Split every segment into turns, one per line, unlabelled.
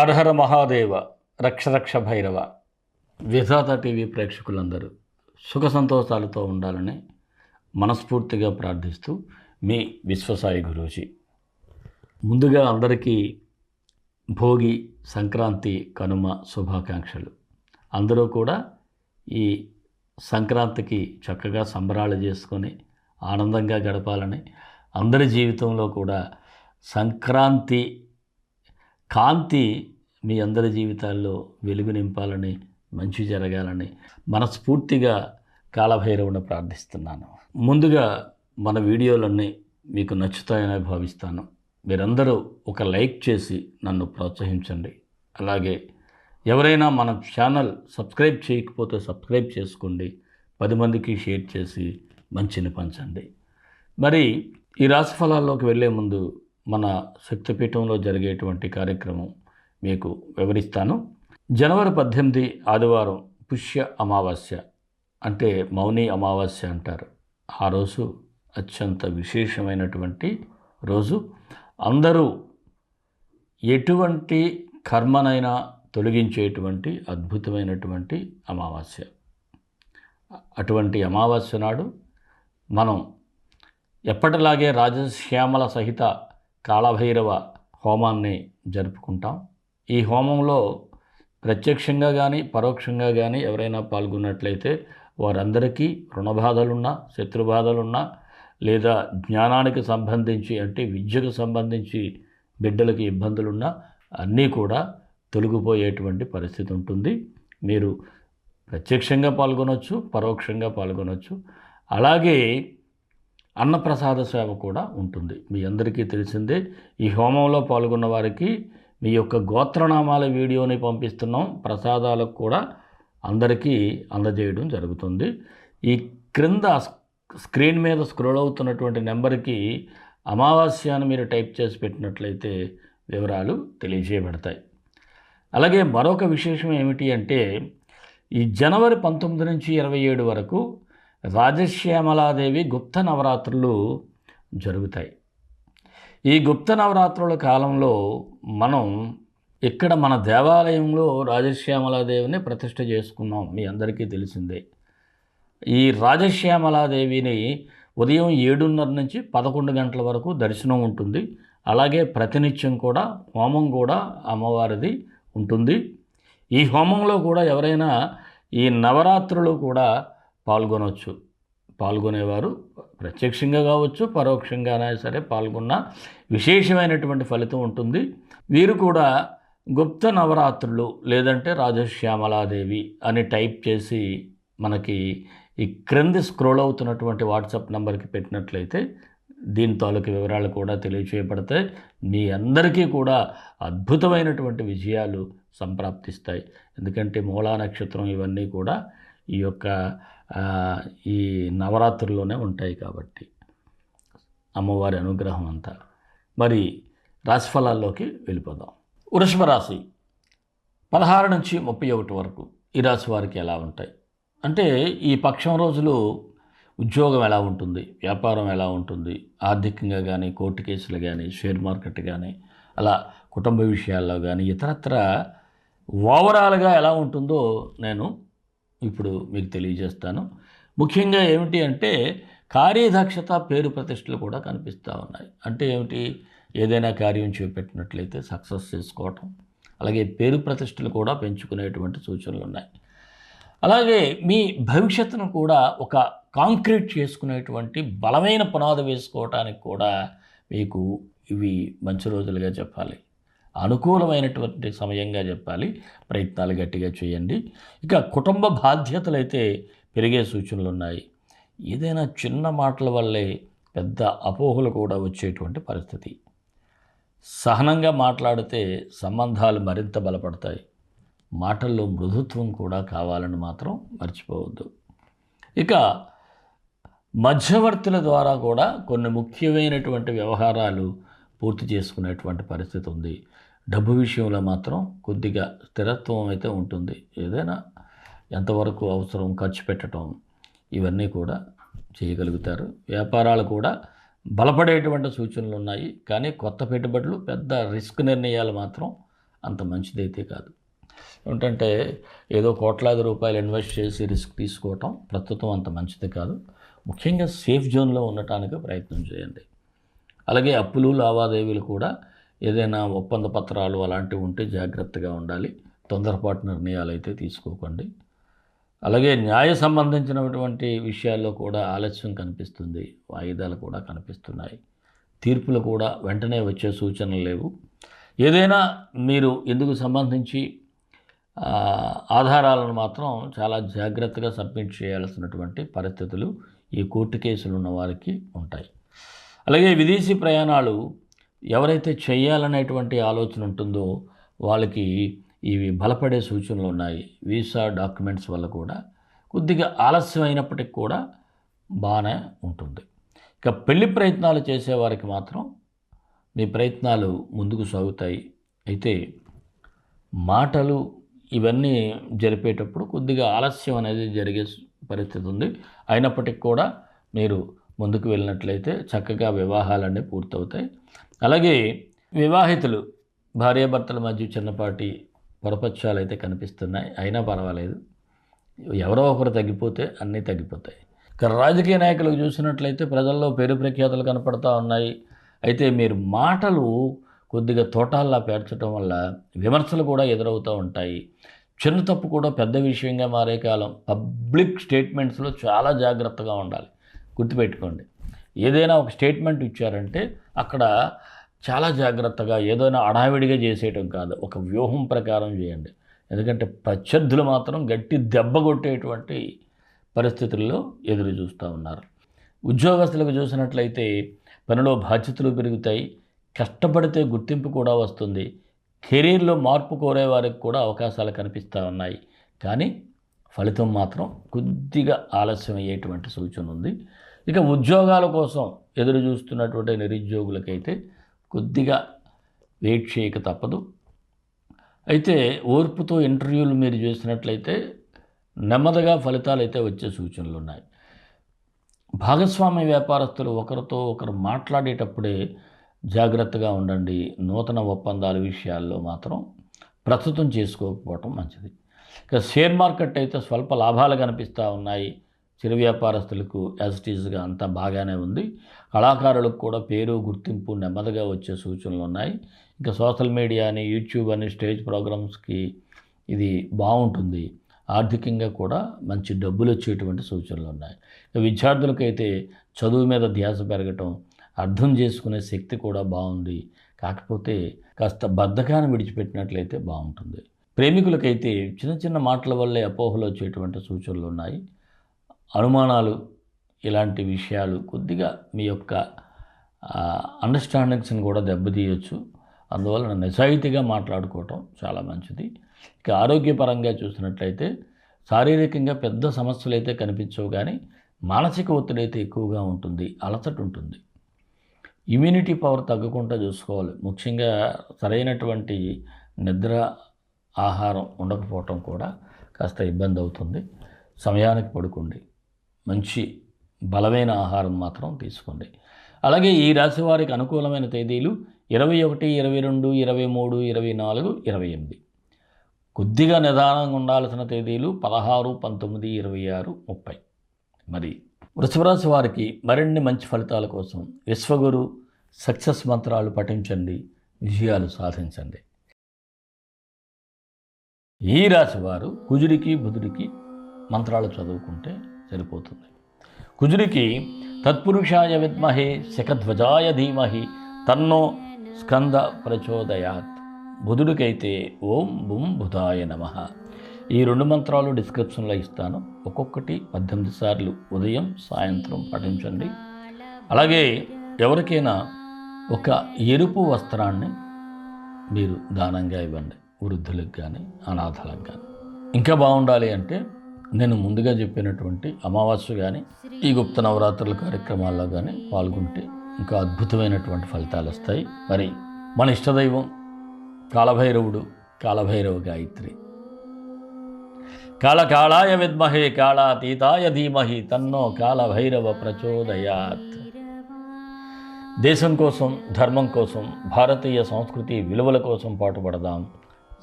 హరహర మహాదేవ రక్ష రక్ష భైరవ. విధాత టీవీ ప్రేక్షకులందరూ సుఖ సంతోషాలతో ఉండాలని మనస్ఫూర్తిగా ప్రార్థిస్తూ మీ విశ్వసాయి గురూజీ. ముందుగా అందరికీ భోగి సంక్రాంతి కనుమ శుభాకాంక్షలు. అందరూ కూడా ఈ సంక్రాంతికి చక్కగా సంబరాలు చేసుకొని ఆనందంగా గడపాలని అందరి జీవితంలో కూడా సంక్రాంతి కాంతి మీ అందరి జీవితాల్లో వెలుగు నింపాలని మంచి జరగాలని మనస్ఫూర్తిగా కాలభైరవుని ప్రార్థిస్తున్నాను. ముందుగా మన వీడియోలన్నీ మీకు నచ్చుతాయని భావిస్తాను. మీరందరూ ఒక లైక్ చేసి నన్ను ప్రోత్సహించండి. అలాగే ఎవరైనా మన ఛానల్ సబ్స్క్రైబ్ చేయకపోతే సబ్స్క్రైబ్ చేసుకోండి. పది మందికి షేర్ చేసి మంచిని పంచండి. మరి ఈ రాశి ఫలాల్లోకి వెళ్ళే ముందు మన శక్తిపీఠంలో జరిగేటువంటి కార్యక్రమం మీకు వివరిస్తాను. జనవరి పద్దెనిమిది ఆదివారం పుష్య అమావాస్య అంటే మౌని అమావాస్య అంటారు. ఆ రోజు అత్యంత విశేషమైనటువంటి రోజు. అందరూ ఎటువంటి కర్మనైనా తొలగించేటువంటి అద్భుతమైనటువంటి అమావాస్య. అటువంటి అమావాస్య నాడు మనం ఎప్పటిలాగే రాజశ్యామల సహిత కాళభైరవ హోమాన్ని జరుపుకుంటాం. ఈ హోమంలో ప్రత్యక్షంగా కానీ పరోక్షంగా కానీ ఎవరైనా పాల్గొన్నట్లయితే వారందరికీ రుణబాధలున్నా శత్రుబాధలున్నా లేదా జ్ఞానానికి సంబంధించి అంటే విద్యకు సంబంధించి బిడ్డలకి ఇబ్బందులున్నా అన్నీ కూడా తొలగిపోయేటువంటి పరిస్థితి ఉంటుంది. మీరు ప్రత్యక్షంగా పాల్గొనవచ్చు పరోక్షంగా పాల్గొనవచ్చు అలాగే అన్నప్రసాద సేవ కూడా ఉంటుంది. మీ అందరికీ తెలిసిందే ఈ హోమంలో పాల్గొన్న వారికి మీ యొక్క గోత్రనామాల వీడియోని పంపిస్తున్నాం. ప్రసాదాలకు కూడా అందరికీ అందజేయడం జరుగుతుంది. ఈ క్రింద స్క్రీన్ మీద స్క్రోల్ అవుతున్నటువంటి నెంబర్కి అమావాస్య అని మీరు టైప్ చేసి పెట్టినట్లయితే వివరాలు తెలియజేయబడతాయి. అలాగే మరొక విశేషం ఏమిటి అంటే ఈ జనవరి పంతొమ్మిది నుంచి ఇరవై ఏడు వరకు రాజశ్యామలాదేవి గుప్త నవరాత్రులు జరుగుతాయి. ఈ గుప్త నవరాత్రుల కాలంలో మనం ఇక్కడ మన దేవాలయంలో రాజశ్యామలాదేవిని ప్రతిష్ట చేసుకున్నాం. మీ అందరికీ తెలిసిందే. ఈ రాజశ్యామలాదేవిని ఉదయం ఏడున్నర నుంచి పదకొండు గంటల వరకు దర్శనం ఉంటుంది. అలాగే ప్రతినిత్యం కూడా హోమం కూడా అమ్మవారిది ఉంటుంది. ఈ హోమంలో కూడా ఎవరైనా ఈ నవరాత్రులు కూడా పాల్గొనవచ్చు పాల్గొనేవారు ప్రత్యక్షంగా కావచ్చు పరోక్షంగానే సరే పాల్గొన్న విశేషమైనటువంటి ఫలితం ఉంటుంది. వీరు కూడా గుప్త నవరాత్రులు లేదంటే రాజశ్యామలాదేవి అని టైప్ చేసి మనకి ఈ క్రింది స్క్రోల్ అవుతున్నటువంటి వాట్సాప్ నెంబర్కి పెట్టినట్లయితే దీని తాలూకు వివరాలు కూడా తెలియచేయబడతాయి. మీ అందరికీ కూడా అద్భుతమైనటువంటి విజయాలు సంప్రాప్తిస్తాయి. ఎందుకంటే మూలా నక్షత్రం ఇవన్నీ కూడా ఈ యొక్క ఈ నవరాత్రుల్లోనే ఉంటాయి కాబట్టి అమ్మవారి అనుగ్రహం అంతా. మరి రాశిఫలాల్లోకి వెళ్ళిపోదాం. వృషభ రాశి పదహారు నుంచి ముప్పై ఒకటి వరకు ఈ రాశి వారికి ఎలా ఉంటాయి? అంటే ఈ పక్షం రోజులు ఉద్యోగం ఎలా ఉంటుంది? వ్యాపారం ఎలా ఉంటుంది? ఆర్థికంగా కానీ కోర్టు కేసులు కానీ షేర్ మార్కెట్ కానీ అలా కుటుంబ విషయాల్లో కానీ ఇతరత్ర ఓవరాల్గా ఎలా ఉంటుందో నేను ఇప్పుడు మీకు తెలియజేస్తాను. ముఖ్యంగా ఏమిటి అంటే కార్యదక్షత పేరు ప్రతిష్టలు కూడా కనిపిస్తూ ఉన్నాయి. అంటే ఏమిటి? ఏదైనా కార్యం చేపెట్టినట్లయితే సక్సెస్ చేసుకోవటం అలాగే పేరు ప్రతిష్టలు కూడా పెంచుకునేటువంటి సూచనలు ఉన్నాయి. అలాగే మీ భవిష్యత్తును కూడా ఒక కాంక్రీట్ చేసుకునేటువంటి బలమైన పునాది వేసుకోవటానికి కూడా మీకు ఇవి మంచి రోజులుగా చెప్పాలి. అనుకూలమైనటువంటి సమయంగా చెప్పాలి. ప్రయత్నాలు గట్టిగా చేయండి. ఇక కుటుంబ బాధ్యతలు అయితే పెరిగే సూచనలు ఉన్నాయి ఏదైనా చిన్న మాటల వల్లే పెద్ద అపోహలు కూడా వచ్చేటువంటి పరిస్థితి. సహనంగా మాట్లాడితే సంబంధాలు మరింత బలపడతాయి. మాటల్లో మృదుత్వం కూడా కావాలని మాత్రం మర్చిపోవద్దు. ఇక మధ్యవర్తుల ద్వారా కూడా కొన్ని ముఖ్యమైనటువంటి వ్యవహారాలు పూర్తి చేసుకునేటువంటి పరిస్థితి ఉంది. డబ్బు విషయంలో మాత్రం కొద్దిగా స్థిరత్వం అయితే ఉంటుంది. ఏదైనా ఎంతవరకు అవసరం ఖర్చు పెట్టడం ఇవన్నీ కూడా చేయగలుగుతారు. వ్యాపారాలు కూడా బలపడేటువంటి సూచనలు ఉన్నాయి. కానీ కొత్త పెట్టుబడులు పెద్ద రిస్క్ నిర్ణయాలు మాత్రం అంత మంచిదైతే కాదు. ఏమిటంటే ఏదో కోట్లాది రూపాయలు ఇన్వెస్ట్ చేసి రిస్క్ తీసుకోవటం ప్రస్తుతం అంత మంచిది కాదు. ముఖ్యంగా సేఫ్ జోన్లో ఉండటానికి ప్రయత్నం చేయండి. అలాగే అప్పులు లావాదేవీలు కూడా ఏదైనా ఒప్పంద పత్రాలు అలాంటివి ఉంటే జాగ్రత్తగా ఉండాలి. తొందరపాటు నిర్ణయాలు అయితే తీసుకోకండి. అలాగే న్యాయ సంబంధించినటువంటి విషయాల్లో కూడా ఆలస్యం కనిపిస్తుంది. వాయిదాలు కూడా కనిపిస్తున్నాయి. తీర్పులు కూడా వెంటనే వచ్చే సూచనలు లేవు. ఏదైనా మీరు ఎందుకు సంబంధించి ఆధారాలను మాత్రం చాలా జాగ్రత్తగా సబ్మిట్ చేయాల్సినటువంటి పరిస్థితులు ఈ కోర్టు కేసులు ఉన్న వారికి ఉంటాయి. అలాగే విదేశీ ప్రయాణాలు ఎవరైతే చేయాలనేటువంటి ఆలోచన ఉంటుందో వాళ్ళకి ఇవి బలపడే సూచనలు ఉన్నాయి. వీసా డాక్యుమెంట్స్ వల్ల కూడా కొద్దిగా ఆలస్యం అయినప్పటికి కూడా బాగానే ఉంటుంది. ఇక పెళ్ళి ప్రయత్నాలు చేసేవారికి మాత్రం మీ ప్రయత్నాలు ముందుకు సాగుతాయి. అయితే మాటలు ఇవన్నీ జరిపేటప్పుడు కొద్దిగా ఆలస్యం అనేది జరిగే పరిస్థితి ఉంది. అయినప్పటికీ కూడా మీరు ముందుకు వెళ్ళినట్లయితే చక్కగా వివాహాలన్నీ పూర్తవుతాయి. అలాగే వివాహితులు భార్యాభర్తల మధ్య చిన్నపాటి పొరపక్షాలు అయితే కనిపిస్తున్నాయి. అయినా పర్వాలేదు. ఎవరో ఒకరు తగ్గిపోతే అన్నీ తగ్గిపోతాయి. ఇక్కడ రాజకీయ నాయకులకు చూసినట్లయితే ప్రజల్లో పేరు ప్రఖ్యాతలు కనపడతా ఉన్నాయి. అయితే మీరు మాటలు కొద్దిగా తోటాల్లా పేర్చడం వల్ల విమర్శలు కూడా ఎదురవుతూ ఉంటాయి. చిన్న తప్పు కూడా పెద్ద విషయంగా మారే కాలం. పబ్లిక్ స్టేట్మెంట్స్లో చాలా జాగ్రత్తగా ఉండాలి. గుర్తుపెట్టుకోండి. ఏదైనా ఒక స్టేట్మెంట్ ఇచ్చారంటే అక్కడ చాలా జాగ్రత్తగా ఏదైనా అడావిడిగా చేసేయటం కాదు. ఒక వ్యూహం ప్రకారం చేయండి. ఎందుకంటే ప్రత్యర్థులు మాత్రం గట్టి దెబ్బ కొట్టేటువంటి పరిస్థితుల్లో ఎదురు చూస్తూ ఉన్నారు. ఉద్యోగస్తులకు చూసినట్లయితే పనిలో బాధ్యతలు పెరుగుతాయి. కష్టపడితే గుర్తింపు కూడా వస్తుంది. కెరీర్లో మార్పు కోరే వారికి కూడా అవకాశాలు కనిపిస్తూ ఉన్నాయి. కానీ ఫలితం మాత్రం కొద్దిగా ఆలస్యం అయ్యేటువంటి సూచన ఉంది. ఇక ఉద్యోగాల కోసం ఎదురు చూస్తున్నటువంటి నిరుద్యోగులకైతే కొద్దిగా వెయిట్ చేయక తప్పదు. అయితే ఓర్పుతో ఇంటర్వ్యూలు మీరు చేసినట్లయితే నెమ్మదిగా ఫలితాలు అయితే వచ్చే సూచనలు ఉన్నాయి. భాగస్వామ్య వ్యాపారస్తులు ఒకరితో ఒకరు మాట్లాడేటప్పుడే జాగ్రత్తగా ఉండండి. నూతన ఒప్పందాల విషయాల్లో మాత్రం ప్రస్తుతం చేసుకోకపోవటం మంచిది. ఇక షేర్ మార్కెట్ అయితే స్వల్ప లాభాలు కనిపిస్తూ ఉన్నాయి. చిరు వ్యాపారస్తులకు యాజిటీజ్గా అంతా బాగానే ఉంది. కళాకారులకు కూడా పేరు గుర్తింపు నెమ్మదిగా వచ్చే సూచనలు ఉన్నాయి. ఇంకా సోషల్ మీడియా అని యూట్యూబ్ అని స్టేజ్ ప్రోగ్రామ్స్కి ఇది బాగుంటుంది. ఆర్థికంగా కూడా మంచి డబ్బులు వచ్చేటువంటి సూచనలు ఉన్నాయి. విద్యార్థులకైతే చదువు మీద ధ్యాస పెరగటం అర్థం చేసుకునే శక్తి కూడా బాగుంది. కాకపోతే కాస్త బద్ధకాన్ని విడిచిపెట్టినట్లయితే బాగుంటుంది. ప్రేమికులకైతే చిన్న చిన్న మాటల వల్లే అపోహలు వచ్చేటువంటి సూచనలు ఉన్నాయి. అనుమానాలు ఇలాంటి విషయాలు కొద్దిగా మీ యొక్క అండర్స్టాండింగ్స్ని కూడా దెబ్బతీయచ్చు. అందువలన నిజాయితీగా మాట్లాడుకోవటం చాలా మంచిది. ఇక ఆరోగ్యపరంగా చూసినట్లయితే శారీరకంగా పెద్ద సమస్యలు అయితే కనిపించవు కానీ మానసిక ఒత్తిడి అయితే ఎక్కువగా ఉంటుంది అలసట ఉంటుంది ఇమ్యూనిటీ పవర్ తగ్గకుండా చూసుకోవాలి. ముఖ్యంగా సరైనటువంటి నిద్ర ఆహారం ఉండకపోవటం కూడా కాస్త ఇబ్బంది అవుతుంది సమయానికి పడుకోండి. మంచి బలమైన ఆహారం మాత్రం తీసుకోండి. అలాగే ఈ రాశి వారికి అనుకూలమైన తేదీలు ఇరవై ఒకటి ఇరవై రెండు ఇరవై మూడు ఇరవై నాలుగు ఇరవై ఎనిమిది. కొద్దిగా నిదానంగా ఉండాల్సిన తేదీలు పదహారు పంతొమ్మిది ఇరవై ఆరు ముప్పై. మరి వృషభరాశి వారికి మరిన్ని మంచి ఫలితాల కోసం విశ్వగురు సక్సెస్ మంత్రాలు పఠించండి విజయాలు సాధించండి. ఈ రాశి వారు కుజుడికి బుధుడికి మంత్రాలు చదువుకుంటే సరిపోతుంది. కుజుడికి తత్పురుషాయ విద్మహే శఖధ్వజాయ ధీమహి తన్నో స్కంద ప్రచోదయాత్. బుధుడికైతే ఓం బుం బుధాయ నమ. ఈ రెండు మంత్రాలు డిస్క్రిప్షన్లో ఇస్తాను. ఒక్కొక్కటి పద్దెనిమిది సార్లు ఉదయం సాయంత్రం పఠించండి. అలాగే ఎవరికైనా ఒక ఎరుపు వస్త్రాన్ని మీరు దానంగా ఇవ్వండి. వృద్ధులకు కానీ అనాథలకు కానీ ఇంకా బాగుండాలి అంటే నేను ముందుగా చెప్పినటువంటి అమావాస్య కానీ ఈ గుప్త నవరాత్రుల కార్యక్రమాల్లో కానీ పాల్గొంటే ఇంకా అద్భుతమైనటువంటి ఫలితాలు వస్తాయి. మరి మన ఇష్టదైవం కాలభైరవుడు కాలభైరవ గాయత్రి. కాళకాళాయ విద్మహే కాళాతీతాయ ధీమహి తన్నో కాలభైరవ ప్రచోదయాత్. దేశం కోసం ధర్మం కోసం భారతీయ సంస్కృతి విలువల కోసం పాటుపడదాం.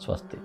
స్వస్తి.